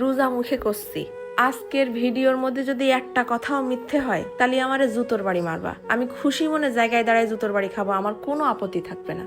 রোজা মুখে করছি। আজকের ভিডিওর মধ্যে যদি একটা কথাও মিথ্যে হয়, তাহলে আমারে জুতোর বাড়ি মারবা। আমি খুশি মনে জায়গায় দাঁড়ায় জুতোর বাড়ি খাব, আমার কোনো আপত্তি থাকবে না।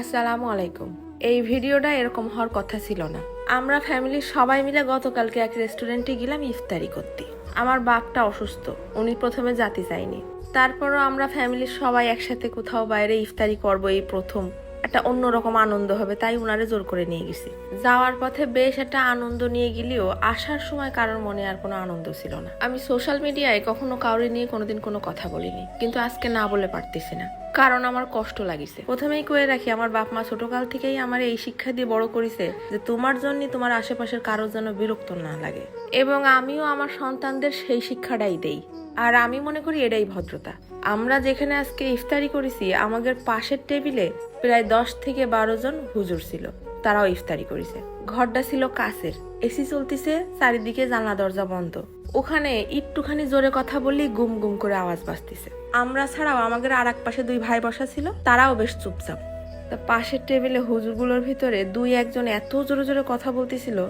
আসসালামু আলাইকুম। এই ভিডিওটা এরকম হওয়ার কথা ছিল না। আমরা ফ্যামিলির সবাই মিলে গতকালকে এক রেস্টুরেন্টে গেলাম ইফতারি করতে। আমার বাপটা অসুস্থ, উনি প্রথমে যাতে চাইনি তারপরও আমরা ফ্যামিলির সবাই একসাথে কোথাও বাইরে ইফতারি করব এই প্রথম একটা অন্যরকম আনন্দ হবে, তাই উনারে জোর করে নিয়ে গেছি। যাওয়ার পথে বেশ একটা আনন্দ নিয়ে গেলেও আসার সময় কারোর মনে আর কোনো আনন্দ ছিল না। আমি সোশ্যাল মিডিয়ায় কখনো কাউরে নিয়ে কোনোদিন কোনো কথা বলিনি, কিন্তু আজকে না বলে পারতেছি না, কারণ আমার কষ্ট লাগিছে। প্রথমেই কয়ে রাখি, আমার বাপ মা ছোটকাল থেকেই আমার এই শিক্ষা দিয়ে বড় করেছে যে তোমার জন্য তোমার আশেপাশের কারোর যেন বিরক্ত না লাগে, এবং আমিও আমার সন্তানদের সেই শিক্ষাটাই দেই। আর আমি মনে করি এটাই ভদ্রতা। আমরা যেখানে আজকে ইফতারি করেছি, আমাদের পাশের টেবিলে প্রায় দশ থেকে বারো জন হুজুর ছিল। তারাও ইফতারি করেছে। ঘরটা ছিল কাছের। এসি চলতেছে, চারিদিকে জানলা, দরজা বন্ধ। ওখানে একটুখানি জোরে কথা বললেই গুম গুম করে আওয়াজ বাজতেছে। আমরা ছাড়াও আমাদের আর এক পাশে দুই ভাই বসা ছিল, তারাও বেশ চুপচাপ। তা পাশের টেবিলে হুজুরগুলোর ভিতরে দুই একজন এত জোরে জোরে কথা বলতেছিল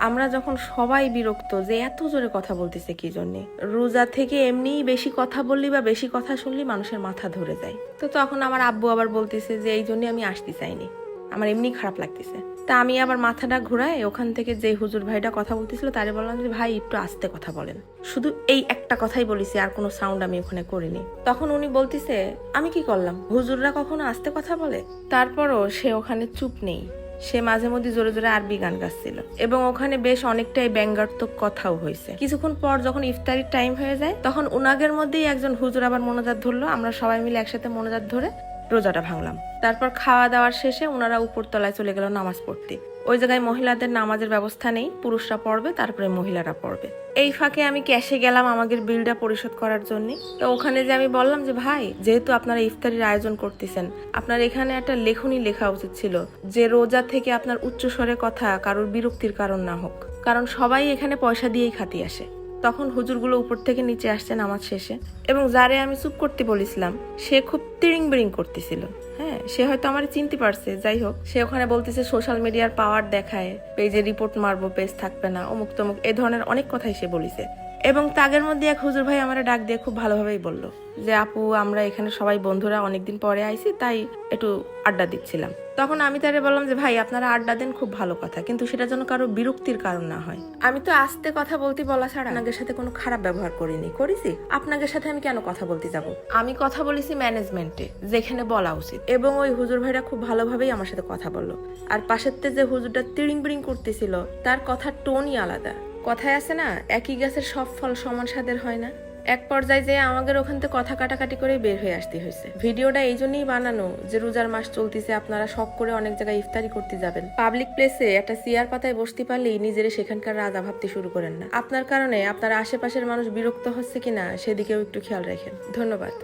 আমরা যখন সবাই বিরক্ত যে এত জোরে কথা বলতেছে কি জন্যে? রোজা থেকে এমনিই বেশি কথা বললি বা বেশি কথা শুনলি মানুষের মাথা ধরে যায়। তো তখন আমার আব্বু আবার বলতেছে যে এই জন্য আমি আসতে চাইনি। আমার এমনি খারাপ লাগতেছে। তা আমি আবার মাথাটা ঘুরাই ওখান থেকে যে হুজুর ভাইটা কথা বলতেছিল তারে বললাম যে, ভাই, একটু আস্তে কথা বলেন। শুধু এই একটা কথাই বলেছি, আর কোনো সাউন্ড আমি ওখানে করিনি। তখন উনি বলতেছে, আমি কি করলাম? হুজুররা কখনো আস্তে কথা বলে? তারপরও সে ওখানে চুপ নেই। সে মাঝে মধ্যে জোরে জোরে আরবি গান গাচ্ছিল। এবং ওখানে বেশ অনেকটাই ব্যঙ্গাত্মক কথাও হয়েছে। কিছুক্ষণ পর যখন ইফতারির টাইম হয়ে যায়, তখন উনাগের মধ্যেই একজন হুজুর আবার মনোজাত ধরলো। আমরা সবাই মিলে একসাথে মনোজাত ধরে রোজাটা ভাঙলাম। তারপর খাওয়া দাওয়ার শেষে ওনারা উপরতলায় চলে গেল নামাজ পড়তে। ওই জায়গায় মহিলাদের নামাজের ব্যবস্থা নেই, পুরুষরা পড়বে, তারপরে মহিলারা পড়বে। এই ফাঁকে আমি ক্যাশে গেলাম আমাদের বিলটা পরিশোধ করার জন্য। তো ওখানে যে আমি বললাম যে, ভাই, যেহেতু আপনারা ইফতারির আয়োজন করতেছেন, আপনার এখানে একটা লেখনী লেখা উচিত ছিল যে, রোজা থেকে আপনার উচ্চস্বরে কথা কারোর বিরক্তির কারণ না হোক। কারণ সবাই এখানে পয়সা দিয়েই খাতি আসে। তখন হুজুরগুলো উপর থেকে নিচে আসছে নামাজ শেষে। এবং যারে আমি চুপ করতে বলেছিলাম, সে খুব তিরিং বিড়িং করতেছিল। হ্যাঁ সে হয়তো আমার চিনতে পারছে, যাই হোক। সে ওখানে বলতেছে, সোশ্যাল মিডিয়ার পাওয়ার দেখায়, পেজে রিপোর্ট মারবো, পেজ থাকবে না। অমুক তমুক এ ধরনের অনেক কথাই সে বলিছে। এবং তাগের মধ্যে এক হুজুর ভাই আমার ডাক দিয়ে খুব ভালোভাবেই বলল যে আপু আমরা এখানে সবাই বন্ধুরা অনেকদিন পরে আইছি তাই একটু আড্ডা দিচ্ছিলাম। তখন আমি তারে বললাম যে ভাই আপনারা আড্ডা দেন খুব ভালো কথা কিন্তু সেটা যেন কারও বিরক্তির কারণ না হয়। আমি তো আস্তে কথা বলতে বলা ছাড়া আপনাদের সাথে কোনো খারাপ ব্যবহার করিনি করেছি? আপনাদের সাথে আমি কেন কথা বলতে যাব? আমি কথা বলেছি ম্যানেজমেন্টে যেখানে বলা উচিত। এবং ওই হুজুর ভাইরা খুব ভালোভাবেই আমার সাথে কথা বলল। আর পাশের যে হুজুরটা তিড়িং বিড়িং করতেছিল তার কথার টোনই আলাদা। কথায় আছে না, একই গাছের সব ফল সমান স্বাদের হয় না। এক পর্যায়ে যে আমাদের ওখান থেকে কথা কাটাকাটি করে বের হয়ে আসতে হয়েছে। ভিডিওটা এই জন্যই বানানো যে রোজার মাস চলতেছে, আপনারা শখ করে অনেক জায়গায় ইফতারি করতে যাবেন। পাবলিক প্লেসে একটা চেয়ার পাতায় বসতে পারলেই নিজের সেখানকার রাজা ভাবতে শুরু করেন না। আপনার কারণে আপনার আশেপাশের মানুষ বিরক্ত হচ্ছে কিনা, সেদিকেও একটু খেয়াল রাখেন। ধন্যবাদ।